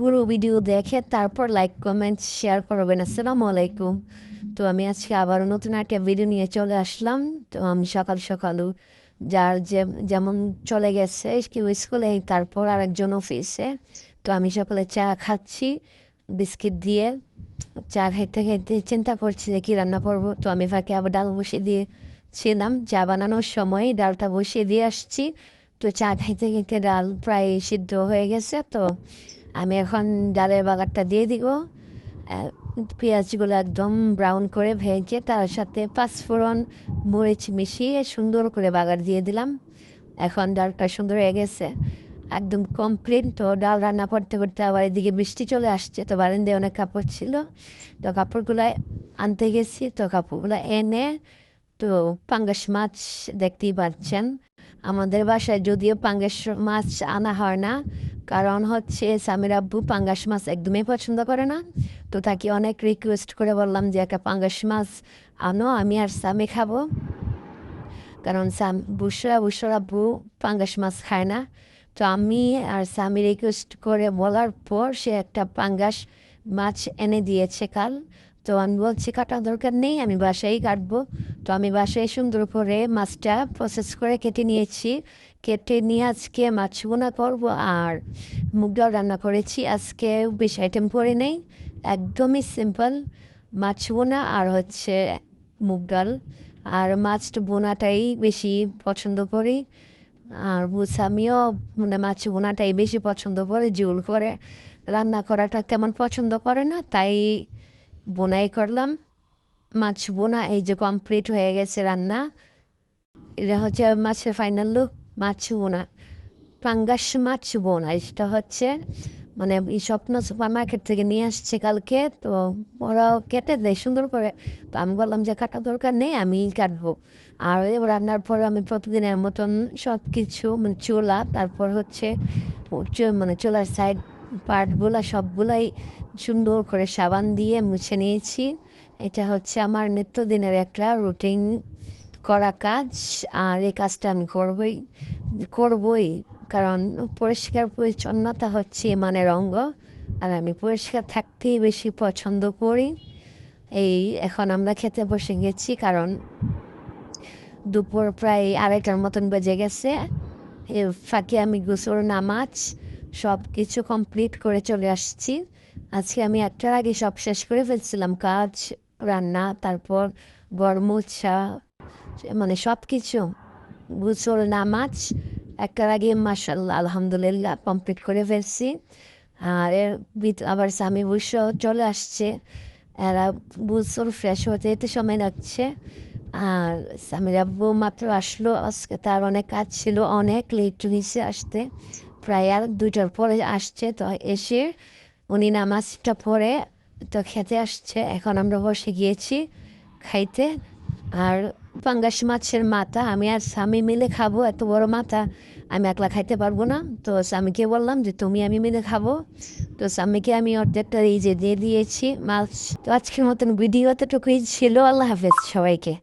পুরো ভিডিও দেখে তারপর লাইক কমেন্ট শেয়ার করবেন। আসসালামু আলাইকুম। তো আমি আজকে আবারও নতুন একটা ভিডিও নিয়ে চলে আসলাম। তো আমি সকাল সকালও যার যে যেমন চলে গেছে, কেউ স্কুলে তারপর আরেকজন অফিসে তো আমি সকালে চা খাচ্ছি, বিস্কিট দিয়ে। চা খাইতে খাইতে চিন্তা করছি যে কী রান্না করব। তো আমি ফাঁকে আবার ডাল বসিয়ে দিয়েছিলাম। চা বানানোর সময় ডালটা বসিয়ে দিয়ে আসছি। তো চা খাইতে খাইতে ডাল প্রায় সিদ্ধ হয়ে গেছে। তো আমি এখন ডালের বাগারটা দিয়ে দিব। পেঁয়াজগুলো একদম ব্রাউন করে ভেজে তার সাথে পাঁচফোড়ন মরিচ মিশিয়ে সুন্দর করে বাগার দিয়ে দিলাম। এখন ডালটা সুন্দর হয়ে গেছে। একদম কমপ্লিট তো ডাল রান্না করতে করতে আবার এদিকে বৃষ্টি চলে আসছে তো বারান্দায় অনেক কাপড় ছিল। তো কাপড়গুলো আনতে গেছি তো কাপড়গুলো এনে তো পাঙ্গাস মাছ দেখতেই পাচ্ছেন। আমাদের বাসায় যদিও পাঙ্গাস মাছ আনা হয় না কারণ হচ্ছে স্বামীর আব্বু পাঙ্গাস মাছ একদমই পছন্দ করে না। তো তাকে অনেক রিকোয়েস্ট করে বললাম যে একটা পাঙ্গাস মাছ আনো, আমি আর স্বামী খাব। কারণ সাম, বুসরা বুসরা আব্বু পাঙ্গাস মাছ খায় না। তো আমি আর স্বামী রিকোয়েস্ট করে বলার পর সে একটা পাঙ্গাস মাছ এনে দিয়েছে কাল। তো আমি বলছি, কাটার দরকার নেই, আমি বাসায় কাটবো। তো আমি বাসায় সুন্দর করে মাছটা প্রসেস করে কেটে নিয়েছি। কেটে নিয়ে আজকে মাছ বোনা করব আর মুগ ডাল রান্না করেছি। আজকে বেশি আইটেম করে নেই, একদমই সিম্পল মাছ বোনা আর হচ্ছে মুগ ডাল। আর মাছটা বোনাটাই বেশি পছন্দ করি। আর বুসামিও মানে মাছ বোনাটাই বেশি পছন্দ করে, ঝোল করে। রান্না করাটা তেমন পছন্দ করে না, তাই বোনাই করলাম। মাছ বোনা, এই যে কমপ্লিট হয়ে গেছে রান্না। এটা হচ্ছে মাছের ফাইনাল লুক মাছ বোনা। পাঙ্গাস মাছ বোনা, এটা হচ্ছে মানে এই স্বপ্ন সুপার মার্কেট থেকে নিয়ে আসছে কালকে। তো ওরা কেটে দেয় সুন্দর করে। তো আমি বললাম যে কাটা দরকার নেই আমি কাটবো। আর এবার রান্নার পর আমি প্রতিদিনের মতন সব কিছু মানে চোলা, তারপর হচ্ছে মানে চোলার সাইড পার্টগুলা সবগুলাই সুন্দর করে সাবান দিয়ে মুছে নিয়েছি। এটা হচ্ছে আমার নিত্যদিনের একটা রুটিন করা কাজ। আর এই কাজটা আমি করবই করবই। কারণ পরিষ্কার পরিচ্ছন্নতা হচ্ছে মানে অঙ্গ। আর আমি পরিষ্কার থাকতেই বেশি পছন্দ করি। এই এখন আমরা খেতে বসে গেছি কারণ দুপুর প্রায় আড়াইটার মতন বেজে গেছে। ফাঁকে আমি গোসল নামাজ সব কিছু কমপ্লিট করে চলে আসছি। আজকে আমি একটার আগে সব শেষ করে ফেলছিলাম। কাজ, রান্না, তারপর গরমোচ্ছা মানে সব কিছু গোসল, নামাজ, একটার আগে মাসাল্লাহ আলহামদুলিল্লাহ কমপ্লিট করে ফেলছি। আর এর আবার স্বামী বসে চলে আসছে। এরা গোসল ফ্রেশ হতে এতে সময় লাগছে। আর স্বামীর আব্বু মাত্র আসলো। আজকে তার অনেক কাজ ছিল, অনেক লেট হয়েছে আসতে। প্রায় দুইটার পরে আসছে, তো এসে উনি নামাজটা পরে তো খেতে আসছে। এখন আমরা বসে গিয়েছি খাইতে। আর পাঙ্গাস মাছের মাথা, আমি আর স্বামী মিলে খাব, এত বড় মাথা, আমি একলা খাইতে পারব না। তো স্বামীকে বললাম যে, তুমি, আমি মিলে খাব। তো স্বামীকে আমি অর্ধেকটা এই যে দিয়ে দিয়েছি মাছ। তো আজকের মতন ভিডিও এতটুকুই ছিল। আল্লাহ হাফেজ সবাইকে।